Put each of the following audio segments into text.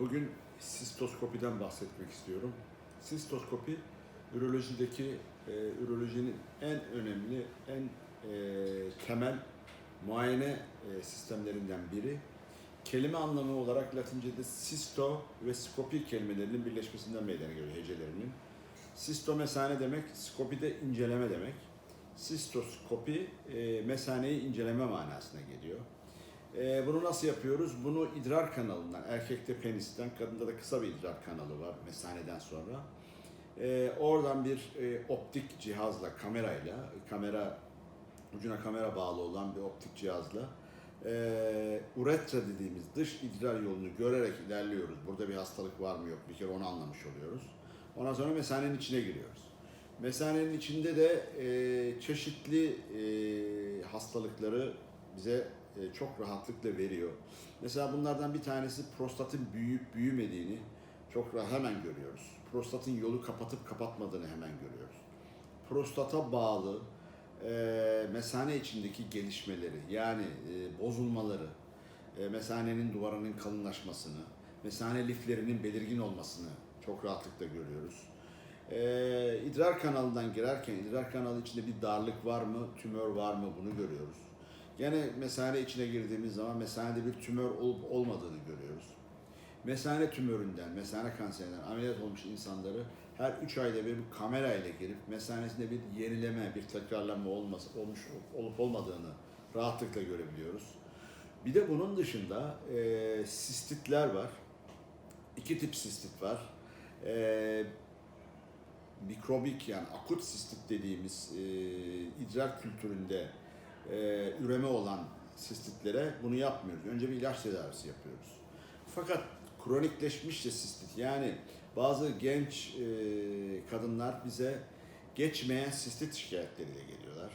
Bugün sistoskopiden bahsetmek istiyorum. Sistoskopi, ürolojideki, e, ürolojinin en önemli, en e, temel muayene e, sistemlerinden biri. Kelime anlamı olarak Latince'de sisto ve skopi kelimelerinin birleşmesinden meydana geliyor hecelerinin. Sisto mesane demek, skopi de inceleme demek. Sistoskopi e, mesaneyi inceleme manasına geliyor. E, bunu nasıl yapıyoruz? Bunu idrar kanalından, erkekte penisten, kadında da kısa bir idrar kanalı var mesaneden sonra. E, oradan bir e, optik cihazla, kamerayla, kamera ucuna kamera bağlı olan bir optik cihazla e, uretra dediğimiz dış idrar yolunu görerek ilerliyoruz. Burada bir hastalık var mı yok bir kere onu anlamış oluyoruz. Ondan sonra mesanenin içine giriyoruz. Mesanenin içinde de e, çeşitli e, hastalıkları bize e, çok rahatlıkla veriyor. Mesela bunlardan bir tanesi prostatın büyüyüp büyümediğini çok rahat hemen görüyoruz. Prostatın yolu kapatıp kapatmadığını hemen görüyoruz. Prostata bağlı e, mesane içindeki gelişmeleri yani e, bozulmaları, e, mesanenin duvarının kalınlaşmasını, mesane liflerinin belirgin olmasını çok rahatlıkla görüyoruz. E, idrar kanalından girerken idrar kanalı içinde bir darlık var mı, tümör var mı bunu görüyoruz. Gene mesane içine girdiğimiz zaman mesanede bir tümör olup olmadığını görüyoruz. Mesane tümöründen, mesane kanserinden ameliyat olmuş insanları her 3 ayda bir, bir kamera ile girip mesanesinde bir yenileme, bir tekrarlanma olması, olmuş olup olmadığını rahatlıkla görebiliyoruz. Bir de bunun dışında e, sistitler var. İki tip sistit var. E, mikrobik yani akut sistit dediğimiz e, idrar kültüründe e, üreme olan sistitlere bunu yapmıyoruz. Önce bir ilaç tedavisi yapıyoruz. Fakat kronikleşmişse sistit yani bazı genç e, kadınlar bize geçmeyen sistit şikayetleriyle geliyorlar.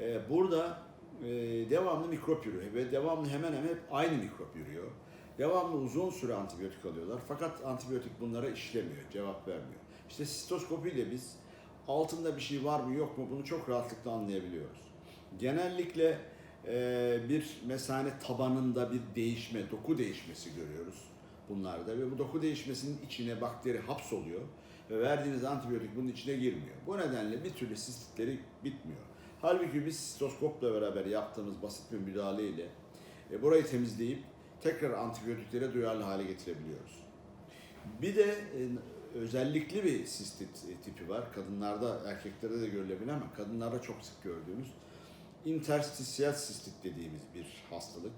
E, burada e, devamlı mikrop yürüyor ve devamlı hemen hemen hep aynı mikrop yürüyor. Devamlı uzun süre antibiyotik alıyorlar fakat antibiyotik bunlara işlemiyor, cevap vermiyor. İşte sistoskopiyle biz altında bir şey var mı yok mu bunu çok rahatlıkla anlayabiliyoruz. Genellikle e, bir mesane tabanında bir değişme, doku değişmesi görüyoruz bunlarda ve bu doku değişmesinin içine bakteri hapsoluyor ve verdiğiniz antibiyotik bunun içine girmiyor. Bu nedenle bir türlü sistitleri bitmiyor. Halbuki biz sistoskopla beraber yaptığımız basit bir müdahaleyle e, burayı temizleyip tekrar antibiyotiklere duyarlı hale getirebiliyoruz. Bir de e, özellikli bir sistit e, tipi var. Kadınlarda, erkeklerde de görülebilir ama kadınlarda çok sık gördüğümüz interstitial sistit dediğimiz bir hastalık.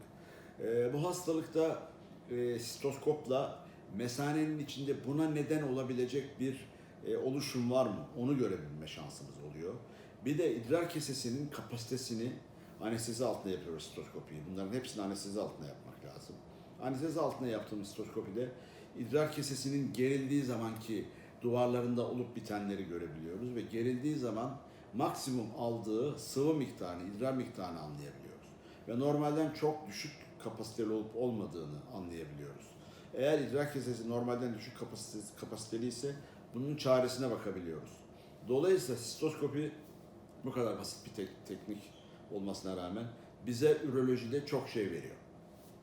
E, bu hastalıkta e, sistoskopla mesanenin içinde buna neden olabilecek bir e, oluşum var mı? Onu görebilme şansımız oluyor. Bir de idrar kesesinin kapasitesini anestezi altında yapıyoruz sistoskopiyi. Bunların hepsini anestezi altında yapmak lazım. Anestezi altında yaptığımız sistoskopide idrar kesesinin gerildiği zamanki duvarlarında olup bitenleri görebiliyoruz ve gerildiği zaman maksimum aldığı sıvı miktarını, idrar miktarını anlayabiliyoruz. Ve normalden çok düşük kapasiteli olup olmadığını anlayabiliyoruz. Eğer idrar kesesi normalden düşük kapasiteli, kapasiteli ise bunun çaresine bakabiliyoruz. Dolayısıyla sistoskopi bu kadar basit bir tek- teknik olmasına rağmen bize ürolojide çok şey veriyor.